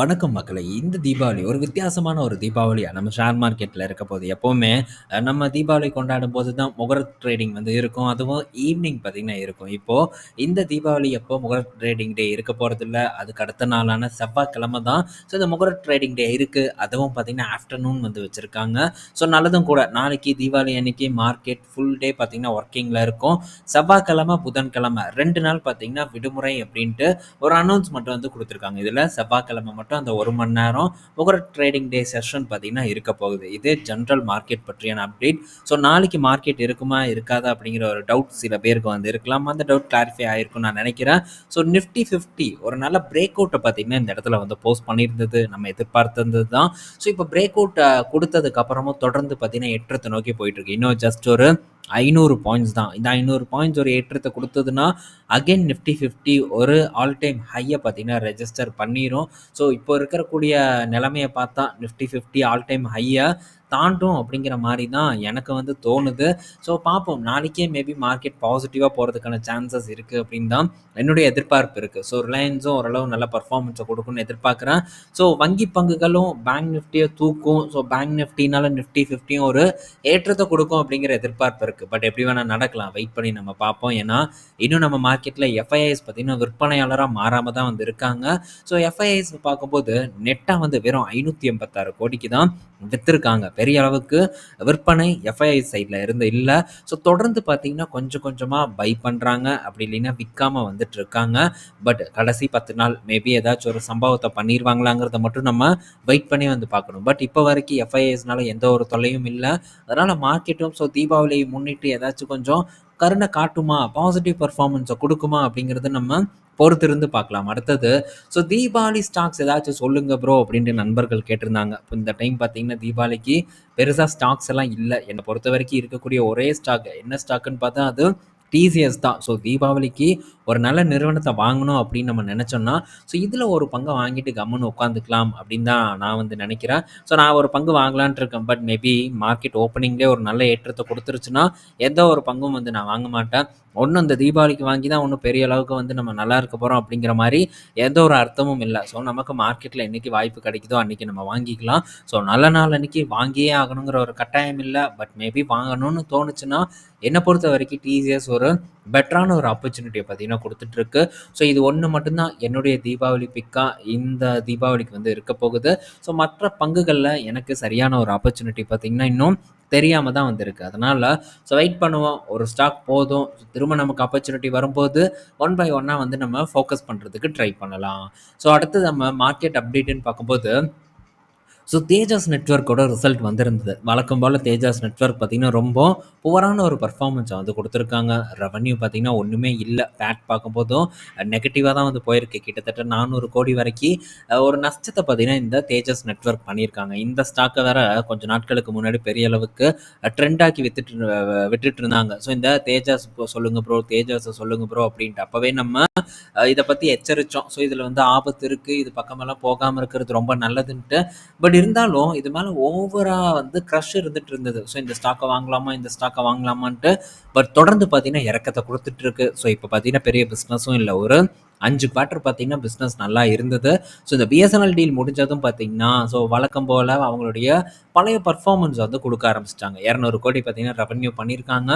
வணக்கம் மக்களை இந்த தீபாவளி ஒரு வித்தியாசமான ஒரு தீபாவளியாக நம்ம ஷேர் மார்க்கெட்டில் இருக்க போது. எப்போவுமே நம்ம தீபாவளி கொண்டாடும் போது தான் முகர ட்ரேடிங் வந்து இருக்கும். அதுவும் ஈவினிங் பார்த்தீங்கன்னா இருக்கும். இப்போது இந்த தீபாவளி எப்போ முகர ட்ரேடிங் டே இருக்க போறதில்ல. அதுக்கு அடுத்த நாளான செவ்வாய்க்கிழமை தான். ஸோ இந்த முகர ட்ரேடிங் டே இருக்குது அதுவும் பார்த்திங்கன்னா ஆஃப்டர்நூன் வந்து வச்சுருக்காங்க ஸோ நல்லதும் கூட. நாளைக்கு தீபாவளி அன்னைக்கு மார்க்கெட் ஃபுல் டே பார்த்திங்கன்னா ஒர்க்கிங்கில் இருக்கும். செவ்வாய்க்கிழமை, புதன்கிழமை ரெண்டு நாள் பார்த்தீங்கன்னா விடுமுறை அப்படின்ட்டு ஒரு அனௌன்ஸ்மெண்ட் வந்து கொடுத்துருக்காங்க இதில் செவ்வாய்க்கிழமை மட்டும் அந்த ஒரு மணி நேரம் ஒரு ட்ரேடிங் டே செஷன் பார்த்தீங்கன்னா இருக்க போகுது. இது ஜென்ரல் மார்க்கெட் பற்றியான அப்டேட். ஸோ நாளைக்கு மார்க்கெட் இருக்குமா? இருக்காதா? அப்படிங்கிற ஒரு டவுட் சில பேருக்கு வந்து இருக்கலாம். அந்த டவுட் கிளாரிஃபை ஆயிருக்கும் நான் நினைக்கிறேன் ஸோ நிஃப்டி 50 ஒரு நல்ல பிரேக் அவுட்டை பார்த்தீங்கன்னா இந்த இடத்துல வந்து போஸ்ட் பண்ணியிருந்தது. நம்ம எதிர்பார்த்திருந்தது தான். ஸோ இப்போ பிரேக் அவுட் கொடுத்ததுக்கப்புறமும் தொடர்ந்து பார்த்தீங்கன்னா எட்டத்தை நோக்கி போயிட்டுருக்கு. இன்னும் ஜஸ்ட் ஒரு ஐநூறு பாயிண்ட்ஸ் தான். இந்த ஐநூறு பாயிண்ட்ஸ் ஒரு ஏற்றத்தை கொடுத்ததுன்னா அகைன் நிஃப்டி 50 ஒரு ஆல் டைம் ஹையை பார்த்தீங்கன்னா ரெஜிஸ்டர் பண்ணிரும். ஸோ இப்போ இருக்கக்கூடிய நிலமையை பார்த்தா நிஃப்டி 50 ஆல் டைம் ஹையை தாண்டும் அப்படிங்கிற மாதிரி தான் எனக்கு வந்து தோணுது. ஸோ பார்ப்போம். நாளைக்கே மேபி மார்க்கெட் பாசிட்டிவாக போகிறதுக்கான சான்சஸ் இருக்குது அப்படின்னு தான் என்னுடைய எதிர்பார்ப்பு இருக்குது ஸோ ரிலையன்ஸும் ஓரளவு நல்ல பர்ஃபார்மன்ஸை கொடுக்கும்னு எதிர்பார்க்குறேன். ஸோ வங்கி பங்குகளும் பேங்க் நிஃப்டியை தூக்கும். ஸோ பேங்க் நிஃப்டினால நிஃப்டி 50யும் ஒரு ஏற்றத்தை கொடுக்கும் அப்படிங்கிற எதிர்பார்ப்பு இருக்குது பட் எப்படி வேணால் நடக்கலாம். வெயிட் பண்ணி நம்ம பார்ப்போம். ஏன்னா, இன்னும் நம்ம மார்க்கெட்டில் எஃப்ஐஐஸ் பார்த்தீங்கன்னா விற்பனையாளராக மாறாமல் தான் வந்து இருக்காங்க. ஸோ எஃப்ஐஐஸ் பார்க்கும்போது நெட்டாக வந்து வெறும் 586 கோடிக்கு தான் விற்றுருக்காங்க பெரிய அளவுக்கு விற்பனை எஃப்ஐஐ சைடில் இருந்து இல்லை. ஸோ தொடர்ந்து பார்த்தீங்கன்னா கொஞ்சம் கொஞ்சமாக பை பண்ணுறாங்க அப்படி இல்லைன்னா விற்காம வந்துட்டு இருக்காங்க பட் கடைசி 10 நாள் மேபி ஏதாச்சும் ஒரு சம்பவத்தை பண்ணிடுவாங்களாங்கிறத மட்டும் நம்ம வெயிட் பண்ணி வந்து பார்க்கணும். பட் இப்போ வரைக்கும் எஃப்ஐஐஸ்னால எந்த ஒரு தொல்லையும் இல்லை. அதனால் மார்க்கெட்டும் ஸோ தீபாவளியை முன்னிட்டு ஏதாச்சும் கொஞ்சம் கருணை காட்டுமா? பாசிட்டிவ் பர்ஃபார்மன்ஸை கொடுக்குமா? அப்படிங்கிறத நம்ம பொறுத்திருந்து பார்க்கலாம். அடுத்தது ஸோ தீபாவளி ஸ்டாக்ஸ் ஏதாச்சும் சொல்லுங்க ப்ரோ அப்படின்ட்டு நண்பர்கள் கேட்டிருந்தாங்க. இப்போ இந்த டைம் பார்த்தீங்கன்னா தீபாவளிக்கு பெருசாக ஸ்டாக்ஸ் எல்லாம் இல்லை என்னை பொறுத்த வரைக்கும் இருக்கக்கூடிய ஒரே ஸ்டாக் என்ன ஸ்டாக்குன்னு பார்த்தா அது டிசிஎஸ் தான். ஸோ தீபாவளிக்கு ஒரு நல்ல நிறுவனத்தை வாங்கணும் அப்படின்னு நம்ம நினச்சோன்னா ஸோ இதில் ஒரு பங்கை வாங்கிட்டு கம்முன்னு உட்காந்துக்கலாம் அப்படின்னு தான் நான் வந்து நினைக்கிறேன் ஸோ நான் ஒரு பங்கு வாங்கலான்ட்டு இருக்கேன். பட் மேபி மார்க்கெட் ஓப்பனிங்லேயே ஒரு நல்ல ஏற்றத்தை கொடுத்துருச்சுன்னா எந்த ஒரு பங்கும் வந்து நான் வாங்க மாட்டேன். ஒன்றும் இந்த தீபாவளிக்கு வாங்கி தான் ஒன்றும் பெரிய அளவுக்கு வந்து நம்ம நல்லா இருக்க போகிறோம் அப்படிங்கிற மாதிரி எந்த ஒரு அர்த்தமும் இல்லை ஸோ நமக்கு மார்க்கெட்டில் என்னைக்கு வாய்ப்பு கிடைக்குதோ அன்னைக்கு நம்ம வாங்கிக்கலாம். ஸோ நல்ல நாள் அன்னைக்கு வாங்கியே ஆகணுங்கிற ஒரு கட்டாயம் இல்லை பட் மேபி வாங்கணும்னு தோணுச்சுன்னா, என்னை பொறுத்த வரைக்கும் டிசிஎஸ் ஒரு பெட்டரான ஒரு ஆப்பர்ச்சுனிட்டியை பார்த்தீங்கன்னா கொடுத்துட்ருக்கு ஸோ இது ஒன்று மட்டும்தான் என்னுடைய தீபாவளி பிக்கா இந்த தீபாவளிக்கு வந்து இருக்க போகுது. ஸோ மற்ற பங்குகளில் எனக்கு சரியான ஒரு ஆப்பர்ச்சுனிட்டி பார்த்தீங்கன்னா இன்னும் தெரியாமல் தான் வந்திருக்கு அதனால் ஸோ வெயிட் பண்ணுவோம். ஒரு ஸ்டாக் போதும். திரும்ப நமக்கு ஆப்பர்ச்சுனிட்டி வரும்போது ஒன் பை ஒன்னாக வந்து நம்ம ஃபோக்கஸ் பண்ணுறதுக்கு ட்ரை பண்ணலாம். ஸோ அடுத்தது நம்ம மார்க்கெட் அப்டேட்டுன்னு பார்க்கும்போது ஸோ தேஜாஸ் நெட்வொர்க்கோட ரிசல்ட் வந்திருந்தது. வழக்கம் போல் தேஜாஸ் நெட்வொர்க் பார்த்தீங்கன்னா ரொம்ப புவரான ஒரு பர்ஃபார்மன்ஸை வந்து கொடுத்துருக்காங்க ரெவன்யூ பார்த்தீங்கன்னா ஒன்றுமே இல்லை பேட் பார்க்கும்போதும் நெகட்டிவாக தான் வந்து போயிருக்கு. கிட்டத்தட்ட 400 கோடி வரைக்கும் ஒரு நஷ்டத்தை பார்த்தீங்கன்னா இந்த தேஜாஸ் நெட்வொர்க் பண்ணியிருக்காங்க. இந்த ஸ்டாக்கை வேற கொஞ்சம் நாட்களுக்கு முன்னாடி பெரிய அளவுக்கு ட்ரெண்டாக்கி வித்துட்டு விட்டுட்டு இருந்தாங்க. ஸோ இந்த தேஜாஸ் சொல்லுங்க ப்ரோ, தேஜாஸை சொல்லுங்கள் ப்ரோ அப்படின்ட்டு. அப்பவே நம்ம இதை பற்றி எச்சரித்தோம் ஸோ இதில் வந்து ஆபத்து இருக்குது இது பக்கமெல்லாம் போகாமல் இருக்கிறது ரொம்ப நல்லதுன்ட்டு. பட் இருந்தாலும் இது மேல ஓவரா வந்து கிரஷ் இருந்துட்டு இருந்தது. ஸோ இந்த ஸ்டாக்கை வாங்கலாமா? இந்த ஸ்டாக்கை வாங்கலாமான்ட்டு. பட் தொடர்ந்து பார்த்தீங்கன்னா இறக்கத்தை கொடுத்துட்டு இருக்கு. ஸோ இப்ப பார்த்தீங்கன்னா பெரிய பிசினஸும் இல்ல. ஒரு அஞ்சு குவார்ட்டர் பார்த்தீங்கன்னா பிஸ்னஸ் நல்லா இருந்தது. ஸோ இந்த பிஎஸ்என்எல் டீல் முடிஞ்சதும் பார்த்தீங்கன்னா, ஸோ வழக்கம் போல் அவங்களுடைய பழைய பர்ஃபார்மன்ஸ் வந்து கொடுக்க ஆரம்பிச்சிட்டாங்க இரநூறு கோடி பார்த்தீங்கன்னா ரெவன்யூ பண்ணியிருக்காங்க.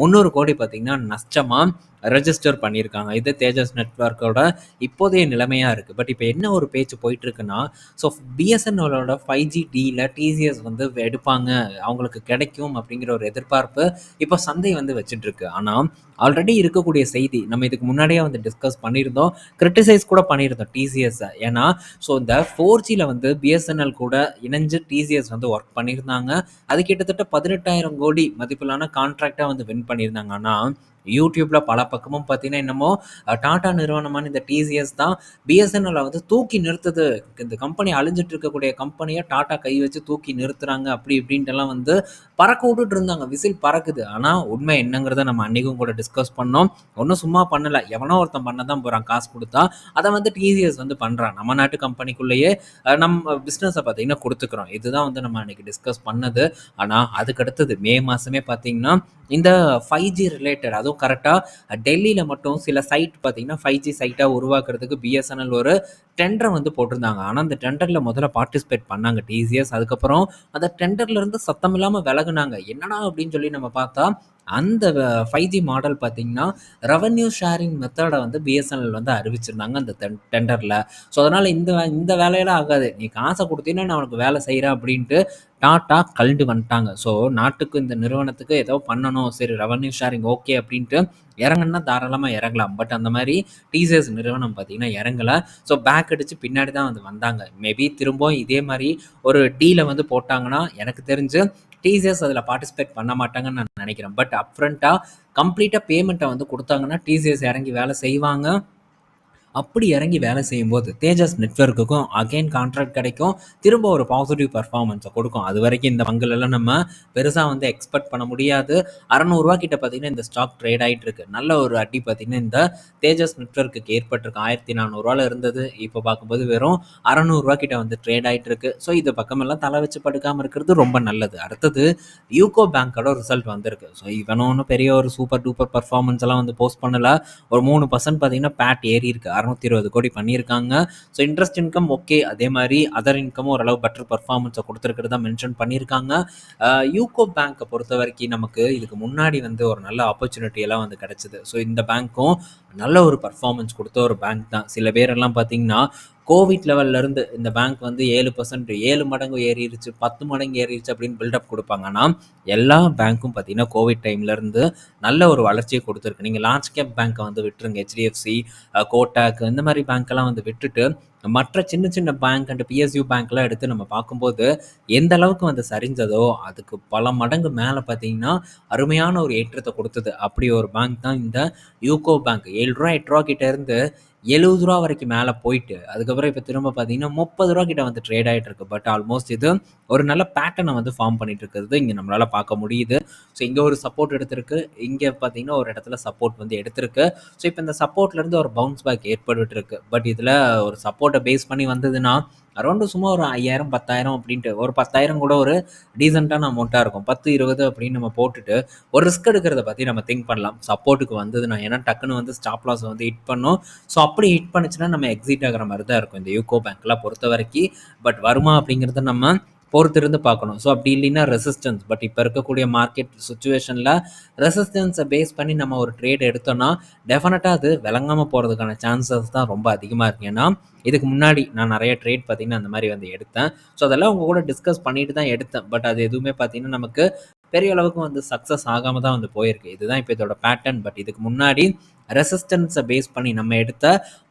300 கோடி பார்த்தீங்கன்னா நஷ்டமாக ரெஜிஸ்டர் பண்ணியிருக்காங்க. இது தேஜஸ் நெட்வொர்க்கோட இப்போதைய நிலைமையாக இருக்குது பட் இப்போ என்ன ஒரு பேச்சு போயிட்டுருக்குன்னா ஸோ ஸோ பிஎஸ்என்எல்லோட 5ஜி டீல டிசிஎஸ் வந்து எடுப்பாங்க. அவங்களுக்கு கிடைக்கும் அப்படிங்கிற ஒரு எதிர்பார்ப்பு இப்போ சந்தை வந்து வச்சுட்ருக்கு ஆனால் ஆல்ரெடி இருக்கக்கூடிய செய்தி நம்ம இதுக்கு முன்னாடியே வந்து டிஸ்கஸ் பண்ணியிருந்தோம். கிரிட்டிசைஸ் கூட பண்ணியிருந்தோம் டிசிஎஸ்ஸை ஏன்னா ஸோ இந்த ஃபோர் ஜியில் வந்து பிஎஸ்என்எல் கூட இணைஞ்சு டிசிஎஸ் வந்து ஒர்க் பண்ணியிருந்தாங்க. அது கிட்டத்தட்ட 18,000 கோடி மதிப்பிலான கான்ட்ராக்டாக வந்து வின் பண்ணியிருந்தாங்க. யூடியூப்பில் பல பக்கமும் பார்த்தீங்கன்னா, என்னமோ டாடா நிறுவனமான இந்த டிசிஎஸ் தான் பிஎஸ்என்எல்ல வந்து தூக்கி நிறுத்துது. இந்த கம்பெனி அழிஞ்சிட்டு இருக்கக்கூடிய கம்பெனியை டாடா கை வச்சு தூக்கி நிறுத்துறாங்க. அப்படி இப்படின்ட்டுலாம் வந்து பறக்க விட்டுட்டு இருந்தாங்க. விசில் பறக்குது. ஆனால் உண்மை என்னங்கிறத நம்ம அன்றைக்கும் கூட டிஸ்கஸ் பண்ணோம். ஒன்றும் சும்மா பண்ணலை எவனோ ஒருத்தன் பண்ண தான் போகிறான் காசு கொடுத்தா அதை வந்து டிசிஎஸ் வந்து பண்ணுறான் நம்ம நாட்டு கம்பெனிக்குள்ளேயே நம்ம பிஸ்னஸை பார்த்தீங்கன்னா கொடுத்துக்கிறோம் இதுதான் வந்து நம்ம அன்றைக்கி டிஸ்கஸ் பண்ணது. ஆனால் அதுக்கு அடுத்தது மே மாசமே பார்த்தீங்கன்னா, இந்த ஃபைவ் ஜி ரிலேட்டட் அதுவும் கரெக்டாக டெல்லியில் மட்டும் சில சைட் பார்த்தீங்கன்னா, 5ஜி சைட்டா உருவாக்குறதுக்கு பிஎஸ்என்எல் ஒரு டெண்டர் வந்து போட்டிருந்தாங்க. ஆனால் அந்த டெண்டரில் முதல்ல பார்ட்டிசிபேட் பண்ணாங்க டிசிஎஸ். அதுக்கப்புறம் அந்த டெண்டர்லேருந்து சத்தம் இல்லாமல் விலகுனாங்க. என்னடா அப்படின்னு சொல்லி நம்ம பார்த்தா, அந்த ஃபைவ் ஜி மாடல் பார்த்தீங்கன்னா, ரெவன்யூ ஷேரிங் மெத்தடை வந்து பிஎஸ்என்எல் வந்து அறிவிச்சிருந்தாங்க அந்த டென் ஸோ, அதனால் இந்த வே இந்த வேலையெல்லாம் ஆகாது. நீ காசை கொடுத்தீங்கன்னா நான் உனக்கு வேலை செய்கிறேன் அப்படின்ட்டு டாட்டா கழண்டு வந்துட்டாங்க. ஸோ, நாட்டுக்கு இந்த நிறுவனத்துக்கு ஏதோ பண்ணணும். சரி ரெவன்யூ ஷேரிங் ஓகே அப்படின்ட்டு இறங்குனா தாராளமாக இறங்கலாம். பட் அந்த மாதிரி டிசிஎஸ் நிறுவனம் பார்த்தீங்கன்னா இறங்கலை ஸோ, பேக் அடித்து பின்னாடி தான் வந்து வந்தாங்க. மேபி திரும்பவும் இதே மாதிரி ஒரு டீல வந்து போட்டாங்கன்னா, எனக்கு தெரிஞ்சு டிசிஎஸ் அதில் பார்ட்டிசிபேட் பண்ண மாட்டாங்கன்னு நான் நினைக்கிறேன். பட் அப்ரண்ட்டாக கம்ப்ளீட்டாக பேமெண்ட்டை வந்து கொடுத்தாங்கன்னா டிசிஎஸ் இறங்கி வேலை செய்வாங்க. அப்படி இறங்கி வேலை செய்யும்போது, தேஜஸ் நெட்வொர்க்குக்கும் அகைன் கான்ட்ராக்ட் கிடைக்கும். திரும்ப ஒரு பாசிட்டிவ் பர்ஃபார்மன்ஸை கொடுக்கும். அது வரைக்கும் இந்த பங்குலெல்லாம் நம்ம பெருசாக வந்து எக்ஸ்பெக்ட் பண்ண முடியாது. அறநூறுவா கிட்ட பார்த்தீங்கன்னா, இந்த ஸ்டாக் ட்ரேட் ஆகிட்டு இருக்கு. நல்ல ஒரு அடி பார்த்தீங்கன்னா, இந்த தேஜஸ் நெட்வொர்க்குக்கு ஏற்பட்டிருக்கு. ஆயிரத்தி நானூறுவாவில் இருந்தது. இப்போ பார்க்கும்போது வெறும் அறநூறுவா கிட்ட வந்து ட்ரேட் ஆகிட்டு இருக்கு. ஸோ, இது பக்கமெல்லாம் தலை வச்சு படுக்காமல் இருக்கிறது ரொம்ப நல்லது. அடுத்தது யூகோ பேங்க்கோட ரிசல்ட் வந்திருக்கு. ஸோ, இவனும் ஒன்றும் பெரிய ஒரு சூப்பர் டூப்பர் பர்ஃபார்மன்ஸ் எல்லாம் வந்து போஸ்ட் பண்ணல. ஒரு மூணு பர்சன்ட் பார்த்தீங்கன்னா, பேட் ஏறியிருக்கு. 620 கோடி பண்ணியிருக்காங்க. So, interest income okay. அதே மாதிரி அதர் இன்கமும் ஓரளவு பெட்டர் பர்ஃபார்மன்ஸை குடுத்திருக்கிறதா மென்ஷன் பண்ணியிருக்காங்க. யூகோ பேங்க்கை பொறுத்த வரைக்கும் நமக்கு இதுக்கு முன்னாடி வந்து ஒரு நல்ல ஆப்பர்ச்சுனிட்டி எல்லாம் வந்து கிடச்சிது ஸோ, இந்த பேங்க்கும் நல்ல ஒரு பர்ஃபார்மன்ஸ் கொடுத்த ஒரு பேங்க் தான். சில பேரெல்லாம் பார்த்தீங்கன்னா, கோவிட் லெவல்ல இருந்து இந்த பேங்க் வந்து 7% 7 மடங்கு ஏறிருச்சு, 10 மடங்கு ஏறிடுச்சு அப்படின்னு பில்டப் கொடுப்பாங்கன்னா எல்லா பேங்க்கும் பார்த்தீங்கன்னா, கோவிட் டைம்ல இருந்து நல்ல ஒரு வளர்ச்சியை கொடுத்துருக்கு நீங்க லார்ஜ் கேப் பேங்க்கை வந்து விட்டுருங்க. ஹெச்டிஎஃப்சி கோட்டாக் இந்த மாதிரி பேங்க்கெல்லாம் வந்து விட்டுட்டு, மற்ற சின்ன சின்ன பேங்க் அண்ட் பிஎஸ்யூ பேங்க்லாம் எடுத்து நம்ம பார்க்கும்போது, எந்த அளவுக்கு வந்து சரிஞ்சதோ, அதுக்கு பல மடங்கு மேலே பார்த்தீங்கன்னா, அருமையான ஒரு ஏற்றத்தை கொடுத்தது அப்படி ஒரு பேங்க் தான் இந்த யூகோ பேங்க். ஏழு ரூபா எட்டு ரூபா கிட்ட எழுபது ரூபா வரைக்கும் மேலே போயிட்டு, அதுக்கப்புறம் இப்போ திரும்ப பார்த்தீங்கன்னா, முப்பது ரூபா கிட்ட வந்து ட்ரேட் ஆயிட்டு இருக்கு. பட் ஆல்மோஸ்ட் இது ஒரு நல்ல பேட்டர்னை வந்து ஃபார்ம் பண்ணிட்டு இருக்கிறது இங்கே நம்மளால் பார்க்க முடியுது. ஸோ, இங்கே ஒரு சப்போர்ட் எடுத்திருக்கு. இங்கே பார்த்தீங்கன்னா, ஒரு இடத்துல சப்போர்ட் வந்து எடுத்திருக்கு. ஸோ, இப்போ இந்த சப்போர்ட்லேருந்து ஒரு பவுன்ஸ் பேக் ஏற்பட்டுருக்கு. பட் இதில் ஒரு சப்போர்ட்டை பேஸ் பண்ணி வந்ததுன்னா, அரௌண்டு சும்மா ஒரு 5000, 10000 அப்படின்ட்டு ஒரு 10000 கூட ஒரு டீசெண்டான அமௌண்ட்டாக இருக்கும். 10, 20 அப்படின்னு நம்ம போட்டுட்டு, ஒரு ரிஸ்க் எடுக்கிறத பற்றி நம்ம திங்க் பண்ணலாம். சப்போர்ட்க்கு வந்ததுன்னா. ஏன்னா, டக்குன்னு வந்து ஸ்டாப் லாஸ் வந்து ஹிட் பண்ணும். ஸோ, அப்படி ஹிட் பண்ணுச்சுன்னா, நம்ம எக்ஸிட் ஆகிற மாதிரி தான் இருக்கும். இந்த யூகோ பேங்க்லாம் பொறுத்தவரைக்கி. பட் வருமா அப்படிங்கிறத நம்ம பொறுத்திருந்து பார்க்கணும். ஸோ, அப்படி இல்லைன்னா ரெசிஸ்டன்ஸ். பட் இப்போ இருக்கக்கூடிய மார்க்கெட் சுச்சுவேஷனில் ரெசிஸ்டன்ஸை பேஸ் பண்ணி நம்ம ஒரு ட்ரேட் எடுத்தோம்னா, டெஃபினட்டாக அது விளங்காமல் போகிறதுக்கான சான்சஸ் தான் ரொம்ப அதிகமாக இருக்கு. ஏன்னா, இதுக்கு முன்னாடி நான் நிறைய ட்ரேட் பார்த்தீங்கன்னா, அந்த மாதிரி வந்து எடுத்தேன். ஸோ, அதெல்லாம் உங்கள் கூட டிஸ்கஸ் பண்ணிட்டு தான் எடுத்தேன். பட் அது எதுவுமே பார்த்தீங்கன்னா, நமக்கு பெரிய அளவுக்கு வந்து சக்ஸஸ் ஆகாமல் தான் வந்து போயிருக்கு. இதுதான் இப்போ இதோட பேட்டர்ன். பட் இதுக்கு முன்னாடி ரெசிஸ்டன்ஸை பேஸ் பண்ணி நம்ம எடுத்த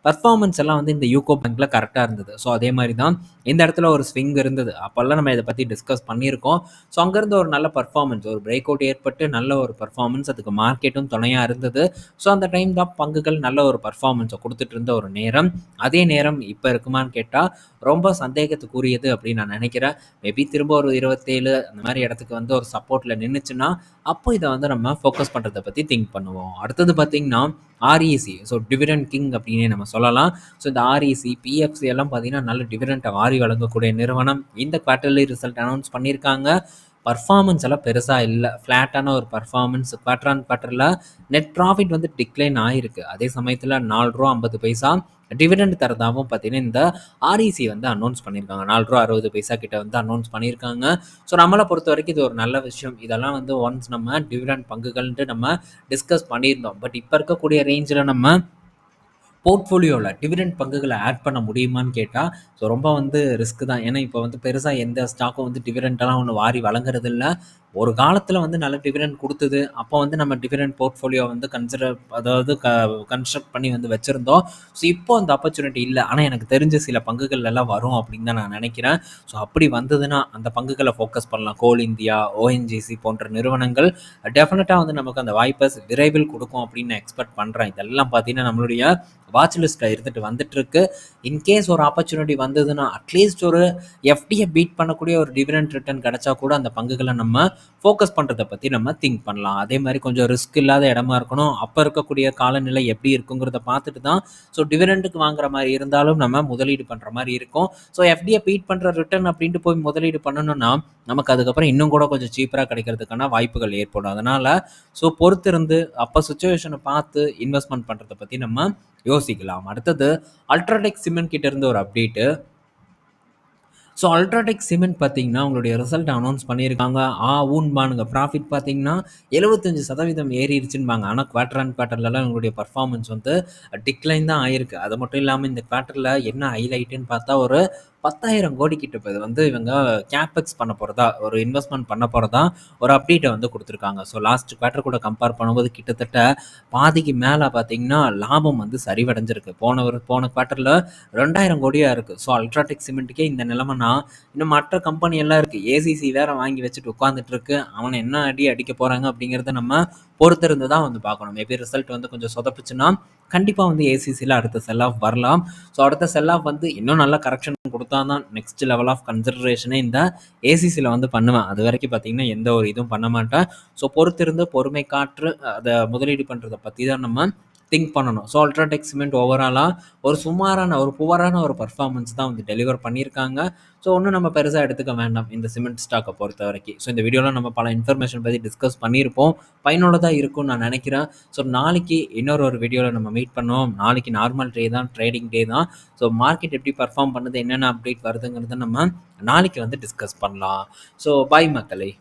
பர்ஃபார்மன்ஸ் எல்லாம் வந்து இந்த யூகோ பேங்க்ல கரெக்டாக இருந்தது. ஸோ, அதே மாதிரி தான் இந்த இடத்துல ஒரு ஸ்விங் இருந்தது. அப்போல்லாம் நம்ம இதை பற்றி டிஸ்கஸ் பண்ணியிருக்கோம். ஸோ, அங்கேருந்து ஒரு நல்ல பர்ஃபார்மன்ஸ் ஒரு பிரேக் அவுட் ஏற்பட்டு நல்ல ஒரு பர்ஃபார்மன்ஸ் அதுக்கு மார்க்கெட்டும் துணையாக இருந்தது. ஸோ, அந்த டைம் தான் பங்குகள் நல்ல ஒரு பர்ஃபார்மன்ஸை கொடுத்துட்டு இருந்த ஒரு நேரம். அதே நேரம் இப்போ இருக்குமான்னு கேட்டால் ரொம்ப சந்தேகத்துக்குரியது அப்படின்னு நான் நினைக்கிறேன். மேபி திரும்ப ஒரு 27 அந்த மாதிரி இடத்துக்கு வந்து ஒரு சப்போர்ட்டில் நின்றுச்சுன்னா அப்போ இதை வந்து நம்ம ஃபோக்கஸ் பண்ணுறதை பற்றி திங்க் பண்ணுவோம். அடுத்தது பார்த்திங்கன்னா ஆர்இசி. ஸோ, டிவிடெண்ட் கிங் அப்படின்னே நம்ம சொல்லலாம். ஸோ, இந்த ஆர்இசி, பிஎஃப்சி எல்லாம் பார்த்தீங்கன்னா, நல்ல டிவிடெண்ட்ட வாரி வழங்கக்கூடிய நிறுவனம். இந்த குவார்ட்டர்லி ரிசல்ட் அனௌன்ஸ் பண்ணியிருக்காங்க. பர்ஃபார்மன்ஸ் எல்லாம் பெருசாக இல்லை ஃப்ளாட்டான ஒரு பர்ஃபார்மன்ஸ் குவார்டர் ஆன் குவார்ட்டர்ல நெட் ப்ராஃபிட் வந்து டிக்ளைன் ஆகிருக்கு அதே சமயத்தில் நால்ரூவா ஐம்பது பைசா டிவிடெண்ட் தரதாகவும் பார்த்தீங்கன்னா, இந்த ஆர்இசி வந்து அனௌன்ஸ் பண்ணியிருக்காங்க. ரூ. 4.60 கிட்ட வந்து அனௌன்ஸ் பண்ணியிருக்காங்க. ஸோ, நம்மளை பொறுத்த வரைக்கும் இது ஒரு நல்ல விஷயம். இதெல்லாம் வந்து ஒன்ஸ் நம்ம டிவிடெண்ட் பங்குகள்ன்ட்டு நம்ம டிஸ்கஸ் பண்ணியிருந்தோம். பட் இப்போ இருக்கக்கூடிய ரேஞ்சில் நம்ம போர்ட்ஃபோலியோவில் டிவிடெண்ட் பங்குகளை ஆட் பண்ண முடியுமான்னு கேட்டால் ஸோ ரொம்ப வந்து ரிஸ்க் தான். ஏன்னா, இப்போ வந்து பெருசாக எந்த ஸ்டாக்கும் வந்து டிவிடெண்டெல்லாம் ஒன்று வாரி வழங்குறதில்ல. ஒரு காலத்தில் வந்து நல்ல டிவிடெண்ட் கொடுத்தது அப்போ வந்து நம்ம டிவிடெண்ட் போர்ட்ஃபோலியோ வந்து கன்சிடர் அதாவது க கன்ஸ்ட்ரக்ட் பண்ணி வந்து வச்சுருந்தோம் ஸோ, இப்போ அந்த ஆப்பர்ச்சுனிட்டி இல்லை ஆனால் எனக்கு தெரிஞ்ச சில பங்குகள்லாம் வரும் அப்படின்னு தான் நான் நினைக்கிறேன். ஸோ, அப்படி வந்ததுன்னா, அந்த பங்குகளை ஃபோக்கஸ் பண்ணலாம். கோல் இந்தியா, ஓஎன்ஜிசி போன்ற நிறுவனங்கள் டெஃபினட்டாக வந்து நமக்கு அந்த வாய்ப்ப விரைவில் கொடுக்கும் அப்படின்னு நான் எக்ஸ்பெக்ட் பண்ணுறேன் இதெல்லாம் பார்த்தீங்கன்னா, நம்மளுடைய வாட்ச் லிஸ்ட்டில் இருந்துட்டு வந்துட்டுருக்கு. இன்கேஸ் ஒரு ஆப்பர்ச்சுனிட்டி வந்ததுன்னா, அட்லீஸ்ட் ஒரு எஃப்டியை பீட் பண்ணக்கூடிய ஒரு டிவிடெண்ட் ரிட்டர்ன் கிடச்சா கூட அந்த பங்குகளை நம்ம ஃபோக்கஸ் பண்ணுறதை பற்றி நம்ம திங்க் பண்ணலாம். அதே மாதிரி கொஞ்சம் ரிஸ்க் இல்லாத இடமா இருக்கணும். அப்போ இருக்கக்கூடிய காலநிலை எப்படி இருக்குங்கிறத பார்த்துட்டு தான் ஸோ, டிவிடெண்டுக்கு வாங்குற மாதிரி இருந்தாலும் நம்ம முதலீடு பண்ணுற மாதிரி இருக்கும். ஸோ, எஃப்டியை பீட் பண்ணுற ரிட்டர்ன் அப்படின்ட்டு போய் முதலீடு பண்ணணும்னா, நமக்கு அதுக்கப்புறம் இன்னும் கூட கொஞ்சம் சீப்பராக கிடைக்கிறதுக்கான வாய்ப்புகள் ஏற்படும். அதனால் ஸோ, பொறுத்திருந்து அப்போ சுச்சுவேஷனை பார்த்து இன்வெஸ்ட்மெண்ட் பண்ணுறதை பற்றி நம்ம யோசிக்கலாம். அடுத்தது அல்ட்ராடெக் சிமெண்ட் கிட்ட இருந்து ஒரு அப்டேட்டு. ஸோ அல்ட்ராடெக் சிமெண்ட் பார்த்தீங்கன்னா, உங்களுடைய ரிசல்ட் அனௌன்ஸ் பண்ணியிருக்காங்க. ஆ ஊன்பானுங்க. ப்ராஃபிட் பார்த்தீங்கன்னா, 75% ஏறிருச்சுன்பாங்க. ஆனால் குவார்டர் அண்ட் குவார்ட்டர்லலாம் உங்களுடைய பர்ஃபார்மன்ஸ் வந்து டிக்ளைன் தான் ஆயிருக்கு. அது மட்டும் இல்லாமல் இந்த குவார்ட்டர்ல என்ன ஹைலைட்டுன்னு பார்த்தா, ஒரு 10,000 கோடி கிட்ட இப்போ வந்து இவங்க கேப்பெக்ஸ் பண்ண போகிறதா ஒரு இன்வெஸ்ட்மெண்ட் பண்ண போகிறதா ஒரு அப்டேட்டை வந்து கொடுத்துருக்காங்க ஸோ லாஸ்ட் குவார்ட்டர் கூட கம்பேர் பண்ணும்போது கிட்டத்தட்ட பாதிக்கு மேலே பார்த்தீங்கன்னா, லாபம் வந்து சரிவடைஞ்சிருக்கு. போன ஒரு போன குவார்ட்டரில் ரெண்டாயிரம் கோடியாக இருக்குது ஸோ அல்ட்ராடெக் சிமெண்ட்டுக்கே இந்த நிலைமைனா, இன்னும் மற்ற கம்பெனி எல்லாம் இருக்குது ஏசிசி வேற வாங்கி வச்சுட்டு உட்காந்துட்டு இருக்கு. அவனை என்ன அடி அடிக்க போகிறாங்க அப்படிங்கிறத நம்ம பொறுத்திருந்து தான் வந்து பார்க்கணும். மேபி ரிசல்ட் வந்து கொஞ்சம் சொதப்புச்சுன்னா, கண்டிப்பாக வந்து ஏசிசியில் அடுத்த செல் ஆஃப் வரலாம். ஸோ அடுத்த செல் ஆஃப் வந்து இன்னும் நல்ல கரெக்ஷன் கொடுத்தா தான் நெக்ஸ்ட் லெவல் ஆஃப் கன்சிடரேஷனே இந்த ஏசிசியில் வந்து பண்ணுவேன். அது வரைக்கும் பார்த்தீங்கன்னா, எந்த ஒரு இதுவும் பண்ண மாட்டேன். ஸோ பொறுத்திருந்து பொறுமை காற்று அதை முதலீடு பண்ணுறதை பற்றி தான் நம்ம திங்க் பண்ணணும். ஸோ அல்ட்ராடெக் சிமெண்ட் ஓவராலாக ஒரு சுமாரான, ஒரு புவரான ஒரு பர்ஃபார்மன்ஸ் தான் வந்து டெலிவர் பண்ணியிருக்காங்க. ஸோ ஒன்றும் நம்ம பெருசாக எடுத்துக்க வேண்டாம். இந்த சிமெண்ட் பொறுத்த வரைக்கும் ஸோ இந்த வீடியோவில் நம்ம பல இன்ஃபர்மேஷன் பற்றி டிஸ்கஸ் பண்ணியிருப்போம். பயனுள்ளதாக இருக்கும்னு நான் நினைக்கிறேன் ஸோ நாளைக்கு இன்னொரு ஒரு வீடியோவில் நம்ம மீட் பண்ணுவோம். நாளைக்கு நார்மல் டே தான், ட்ரேடிங் டே தான். ஸோ மார்க்கெட் எப்படி பர்ஃபார்ம் பண்ணுது, என்னென்ன அப்டேட் வருதுங்கிறத நம்ம நாளைக்கு வந்து டிஸ்கஸ் பண்ணலாம். ஸோ பாய் மக்களே!